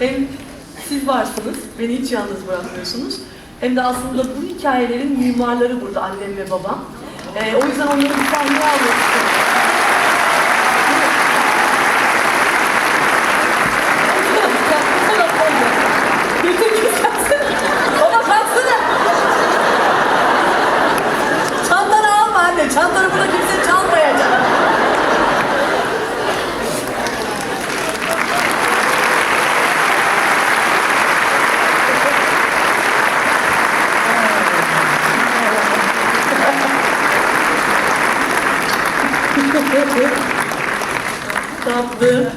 Hem siz varsınız, beni hiç yalnız bırakmıyorsunuz. Hem de aslında bu hikayelerin mimarları burada annem ve babam. Ee, o yüzden onları bir sahneye almak Tatlı.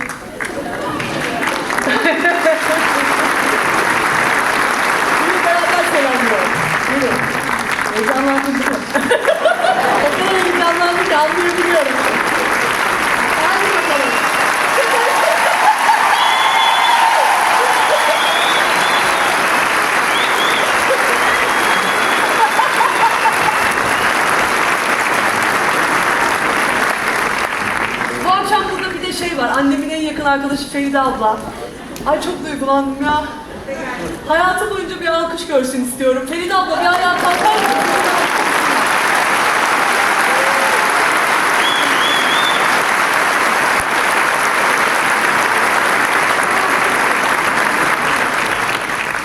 Şimdi beraber selamlıyorum. Buyurun. Heyecanlandım değil mi? o kadar heyecanlandım ki anlayabiliyorum. Hadi bakalım. Bu akşam burada bir de şey var. Annemin en yakın arkadaşı Feride abla. Ay çok duygulandım ya. Hayatı boyunca bir alkış görsün istiyorum. Feride abla bir ayağa kalkar mısın?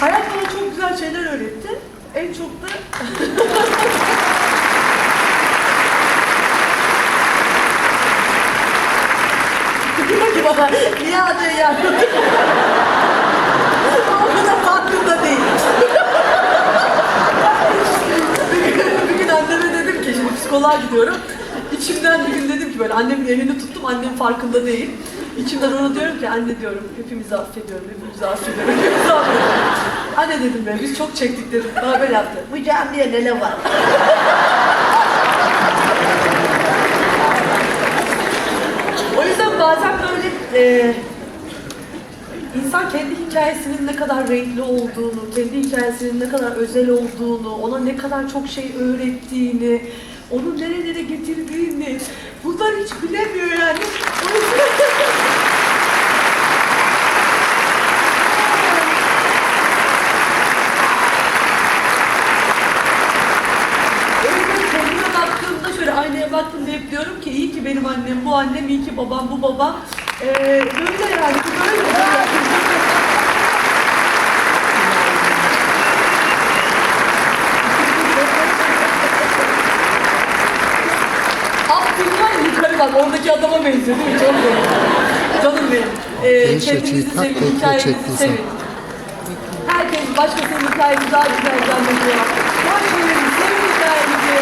Hayat bana çok güzel şeyler öğretti. En çok da diyor ki bana niye adaya yardım O kadar farkında değil. bir, gün, bir gün anneme dedim ki şimdi psikoloğa gidiyorum. İçimden bir gün dedim ki böyle annemin elini tuttum annem farkında değil. İçimden ona diyorum ki anne diyorum hepimizi affediyorum, hepimizi affediyorum, hepimizi affediyorum. Anne dedim ben biz çok çektik dedim. Bana böyle yaptı. Bu camiye ne var? O yüzden bazen böyle e, insan kendi hikayesinin ne kadar renkli olduğunu, kendi hikayesinin ne kadar özel olduğunu, ona ne kadar çok şey öğrettiğini, onu nerelere getirdiğini bunlar hiç bilemiyor yani. Baktığımda şöyle aynaya baktım hep diyorum ki iyi ki benim annem, bu annem, iyi ki babam, bu babam. Ee, böyle yani, yukarı bak, oradaki adama benziyor değil mi? Çok. Canım benim. Ee, Genç kendinizi açıyı tak hikayenizi sevin. Herkes başkasının hikayesi daha güzel zannediyor. Her şeyin sevin hikayenizi.